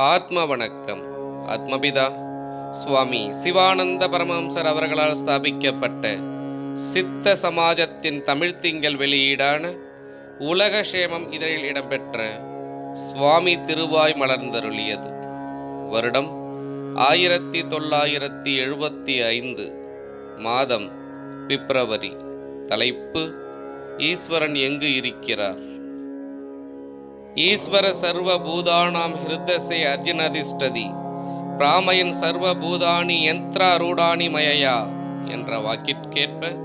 ஆத்ம வணக்கம் ஆத்மபிதா. சுவாமி சிவானந்த பரமஹம்சர் அவர்களால் ஸ்தாபிக்கப்பட்ட சித்த சமாஜத்தின் தமிழ் திங்கள் வெளியீடான உலகக்ஷேமம் இதழில் இடம்பெற்ற சுவாமி திருவாய் மலர்ந்தருளியது. வருடம் ஆயிரத்தி தொள்ளாயிரத்தி எழுபத்தி ஐந்து மாதம் பிப்ரவரி. தலைப்பு ஈஸ்வரன் எங்கு இருக்கிறார்? ஈஸ்வர சர்வ பூதானாம் ஹிருதசே அர்ஜுனதிஷ்டதி. பிராமயன் சர்வ பூதானி யந்திராரூடானி மயயா என்ற வாக்கிற்கேற்ப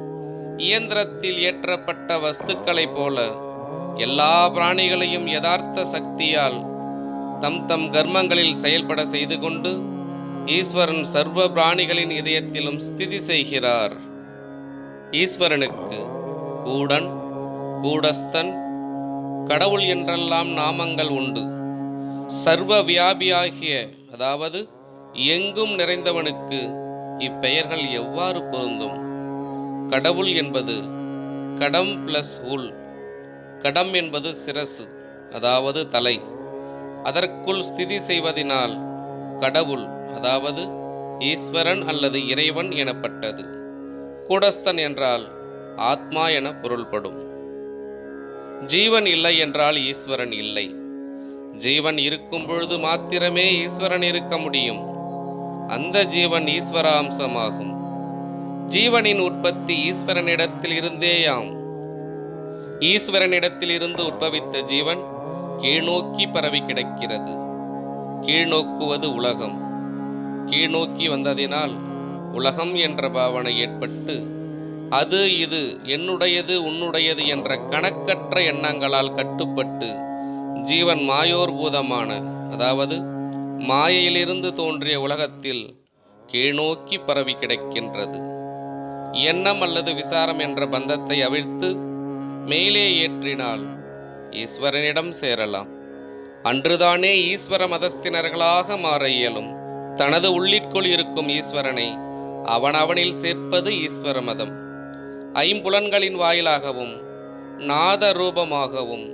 இயந்திரத்தில் ஏற்றப்பட்ட வஸ்துக்களைப் போல எல்லா பிராணிகளையும் யதார்த்த சக்தியால் தம் தம் கர்மங்களில் செயல்பட செய்து கொண்டு ஈஸ்வரன் சர்வ பிராணிகளின் இதயத்திலும் ஸ்திதி செய்கிறார். ஈஸ்வரனுக்கு கூடன் கூடஸ்தன் கடவுள் என்றெல்லாம் நாமங்கள் உண்டு. சர்வ வியாபியாகிய அதாவது எங்கும் நிறைந்தவனுக்கு இப்பெயர்கள் எவ்வாறு பொருந்தும்? கடவுள் என்பது கடம் பிளஸ் உள். கடம் என்பது சிரசு அதாவது தலை. அதற்குள் ஸ்திதி செய்வதினால் கடவுள் அதாவது ஈஸ்வரன் அல்லது இறைவன் எனப்பட்டது. கூடஸ்தன் என்றால் ஆத்மா என பொருள்படும். ஜீவன் இல்லை என்றால் ஈஸ்வரன் இல்லை. ஜீவன் இருக்கும் பொழுது மாத்திரமே ஈஸ்வரன் இருக்க முடியும். அந்த ஜீவன் ஈஸ்வர அம்சமாகும் ஜீவனின் உற்பத்தி ஈஸ்வரனிடத்தில் இருந்தேயாம். ஈஸ்வரனிடத்தில் இருந்து உற்பவித்த ஜீவன் கீழ்நோக்கி பரவி கிடக்கிறது. கீழ்நோக்குவது உலகம். கீழ்நோக்கி வந்ததினால் உலகம் என்ற பாவனை ஏற்பட்டு அது இது என்னுடையது உன்னுடையது என்ற கணக்கற்ற எண்ணங்களால் கட்டுப்பட்டு ஜீவன் மாயோர்பூதமான அதாவது மாயையிலிருந்து தோன்றிய உலகத்தில் கீழ்நோக்கி பரவி கிடக்கின்றது. எண்ணம் அல்லது விசாரம் என்ற பந்தத்தை அவிழ்த்து மேலே ஏற்றினால் ஈஸ்வரனிடம் சேரலாம். அன்றுதானே ஈஸ்வர மதஸ்தினர்களாக மாற இயலும். தனது உள்ளிற்குள் இருக்கும் ஈஸ்வரனை அவனவனில் சேர்ப்பது ஈஸ்வர மதம். ஐம்புலன்களின் வாயிலாகவும் நாத ரூபமாகவும்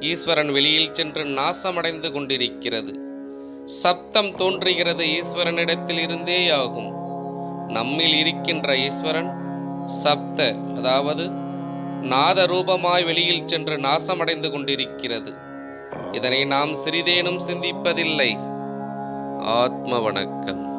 ஈஸ்வரன் வெளியில் சென்று நாசமடைந்து கொண்டிருக்கிறது. சப்தம் தோன்றுகிறது ஈஸ்வரனிடத்தில் இருந்தேயாகும் நம்மில் இருக்கின்ற ஈஸ்வரன் சப்த அதாவது நாத ரூபமாய் வெளியில் சென்று நாசமடைந்து கொண்டிருக்கிறது. இதனை நாம் சிறிதேனும் சிந்திப்பதில்லை. ஆத்ம வணக்கம்.